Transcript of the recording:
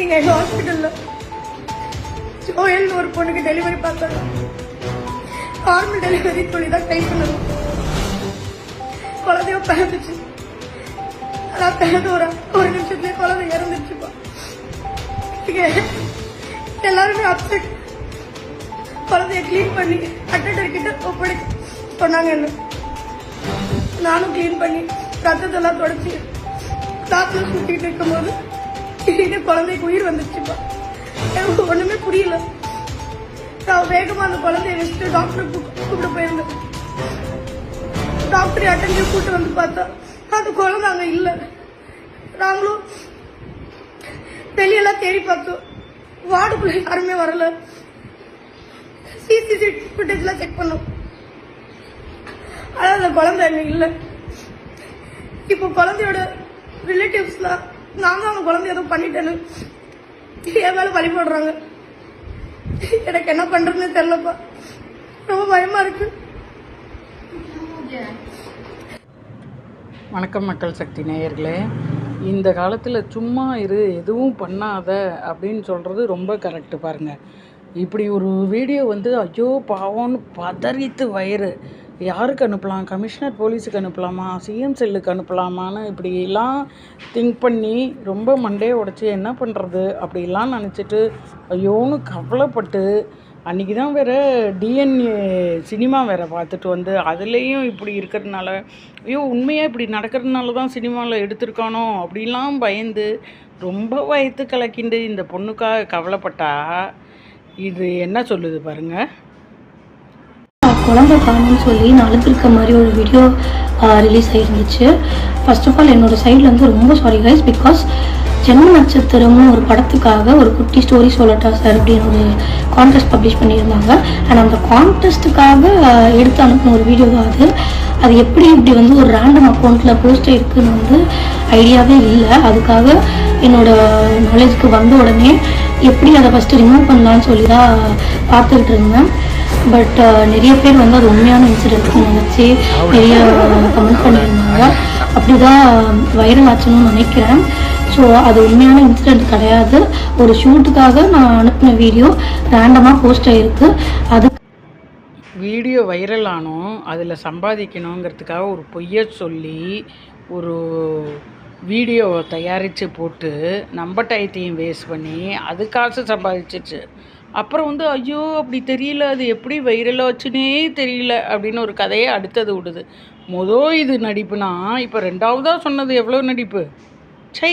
இங்க எங்க ஹாஸ்பிட்டல்ல ஜோயல் ஒரு பொண்ணுக்கு டெலிவரி பார்த்தாங்க. நார்மல் டெலிவரி சொல்லி தான் ட்ரை பண்ணணும். குழந்தைய பிறந்துச்சு. அதான் பிறந்து ஒரு ஒரு நிமிஷத்துலயே குழந்தை இறந்துச்சுப்பா எல்லாருமே அப்செட் குழந்தைய க்ளீன் பண்ணி அட்டண்டர் கிட்ட ஒப்படைக்க சொன்னாங்க என்ன? நானும் கிளீன் பண்ணி ரத்தத்தெல்லாம் தொடச்சி காத்துல சுத்திட்டு இருக்கும்போது திடீர்னு குழந்தைக்கு உயிர் வந்துச்சுப்பா எனக்கு ஒண்ணுமே புரியல. நான் வேகமா அந்த குழந்தைய வச்சுட்டு டாக்டர் கூப்பிட்டு போயிருந்தேன். டாக்டர் அட்டெண்டர் கூப்பிட்டு வந்து பார்த்தா அந்த குழந்தை அங்க இல்ல. நாங்களும் வெளியெல்லாம் தேடி பார்த்தோம். வார்டுக்குள்ள யாருமே வரல. சிசிடிவி ஃபுட்டேஜ்லாம் செக் பண்ணோம். ஆனா அந்த குழந்தை அங்க இல்ல. இப்போ குழந்தையோட ரிலேட்டிவ்ஸ்லாம் நான் தான் அந்த குழந்தை ஏதோ பண்ணிட்டேன்னு என் மேல பழி போடுறாங்க. எனக்கு என்ன பண்றதுன்னு தெரியலப்பா. ரொம்ப பயமா இருக்கு. வணக்கம் மக்கள் சக்தி நேயர்களே. இந்த காலத்தில் சும்மா இரு எதுவும் பண்ணாத அப்படின்னு சொல்கிறது ரொம்ப கரெக்டு பாருங்கள் இப்படி ஒரு வீடியோ வந்து ஐயோ பாவம்னு பதறித்து வயிறு. யாருக்கு அனுப்பலாம்? கமிஷனர் போலீஸுக்கு அனுப்பலாமா? சிஎம் செல்லுக்கு அனுப்பலாமான்னு இப்படிலாம் திங்க் பண்ணி ரொம்ப மண்டையை உடச்சி என்ன பண்ணுறது அப்படிலாம் நினச்சிட்டு ஐயோன்னு கவலைப்பட்டு அன்றைக்கி தான் வேறு டிஎன்ஏ சினிமா வேறு பார்த்துட்டு வந்து அதுலேயும் இப்படி இருக்கிறதுனால ஐயோ உண்மையாக இப்படி நடக்கிறதுனால தான் சினிமாவில் எடுத்திருக்கானோ? அப்படிலாம் பயந்து ரொம்ப வயத்து கலக்கிண்டு இந்த பொண்ணுக்காக கவலைப்பட்டா இது என்ன சொல்லுது பாருங்கள் குழந்தை காணும்னு சொல்லி நான் அழுத்திருக்க மாதிரி ஒரு வீடியோ ரிலீஸ் ஆகிருந்துச்சு ஃபர்ஸ்ட் ஆஃப் ஆல் என்னோட சைட்லேருந்து ரொம்ப சாரி கைஸ் பிகாஸ் ஜென்ம நட்சத்திரமும் ஒரு படத்துக்காக ஒரு குட்டி ஸ்டோரி சொல்லட்டா சார் அப்படின்னு ஒரு கான்டெஸ்ட் பப்ளிஷ் பண்ணியிருந்தாங்க. அண்ட் அந்த கான்டெஸ்ட்டுக்காக எடுத்து அனுப்பின ஒரு வீடியோ தான் அது. அது எப்படி இப்படி வந்து ஒரு ரேண்டம் அக்கௌண்ட்டில் போஸ்ட் இருக்குன்னு வந்து ஐடியாவே இல்லை. அதுக்காக என்னோடய நாலேஜுக்கு வந்த உடனே எப்படி அதை ஃபஸ்ட்டு ரிமூவ் பண்ணலான்னு சொல்லி தான் பார்த்துக்கிட்டு இருந்தேன். பட் uh, நிறைய பேர் வந்து அது உண்மையான இன்சிடென்ட்னு நினச்சி நிறைய uh, கமெண்ட் பண்ணியிருந்தாங்க. அப்படிதான் um, வைரல் ஆச்சுன்னு நினைக்கிறேன். ஸோ அது உண்மையான இன்சிடென்ட் கிடையாது. ஒரு ஷூட்டுக்காக நான் அனுப்பின வீடியோ ரேண்டமாக போஸ்ட் ஆகிருக்கு அது வீடியோ வைரல் ஆனோம். அதில் சம்பாதிக்கணுங்கிறதுக்காக ஒரு பொய்யை சொல்லி ஒரு வீடியோவை தயாரித்து போட்டு நம்ம டயத்தையும் வேஸ்ட் பண்ணி அது காசு சம்பாதிச்சிச்சு. அப்புறம் வந்து ஐயோ அப்படி தெரியல அது எப்படி வைரல் தெரியல அப்படின்னு ஒரு கதையை அடுத்தது விடுது. மொதல் இது நடிப்புனா இப்போ ரெண்டாவதாக சொன்னது எவ்வளோ நடிப்பு? சை